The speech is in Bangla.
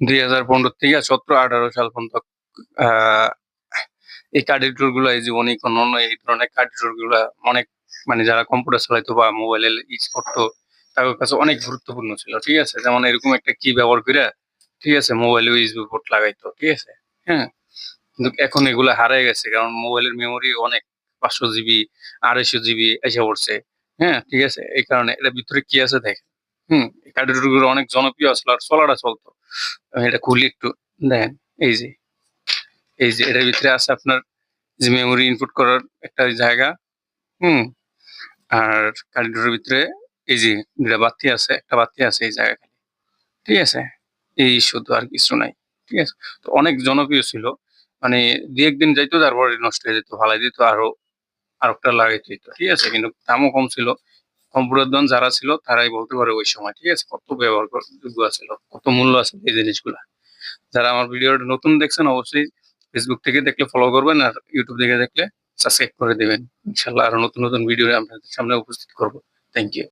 দুই হাজার পনেরো থেকে সতেরো, আঠারো সাল পর্যন্ত এই কার্ডিটরগুলো এই যে অনেক অন্যান্য এই ধরনের কার্ডিটরগুলা অনেক মানে যারা কম্পিউটার চালাইতো বা মোবাইলে ইউজ করতো, তাদের কাছে অনেক গুরুত্বপূর্ণ ছিল, ঠিক আছে? যেমন এরকম একটা কি ব্যবহার করে, ঠিক আছে? মোবাইলে ইউএসবি পোর্ট লাগাইতো, ঠিক আছে? হ্যাঁ? কিন্তু এখন এগুলো হারিয়ে গেছে, কারণ মোবাইলের মেমোরি অনেক পাঁচশো জিবি আড়াইশো জিবি এসে পড়ছে হ্যাঁ? ঠিক আছে? এই কারণে এটার ভিতরে কি আছে, দেখেন। হুমগুলো অনেক জনপ্রিয় আসলো আর চলাটা চলতো। এটা খুলি একটু, দেখেন, এই যে এই যে, এটার ভিতরে আছে আপনার যে মেমোরি ইনপুট করার একটা জায়গা, হুম, আর ভিতরে এই যে দুটা বাতি আছে, একটা বাতি আছে এই জায়গায় ঠিক আছে? এই শুধু আর কিছু নাই, ঠিক আছে? তো অনেক জনপ্রিয় ছিল মানে দু একদিন যাইতো, তারপরে নষ্ট হয়ে যেত, ফালাই দিত, আরও, আর একটা লাগাইতে ঠিক আছে? কিন্তু দামও কম ছিল কম্পিউটার দোকান যারা ছিল, তারাই বলতে পারে ওই সময়, ঠিক আছে? কত ব্যবহার যোগ্য ছিল কত মূল্য আছে এই জিনিসগুলা। যারা আমার ভিডিওটা নতুন দেখছেন, অবশ্যই ফেসবুক থেকে দেখলে ফলো করবেন আর ইউটিউব থেকে দেখলে সাবস্ক্রাইব করে দেবেন। ইনশাল্লাহ আরও নতুন নতুন ভিডিও আপনাদের সামনে উপস্থিত করব। Thank you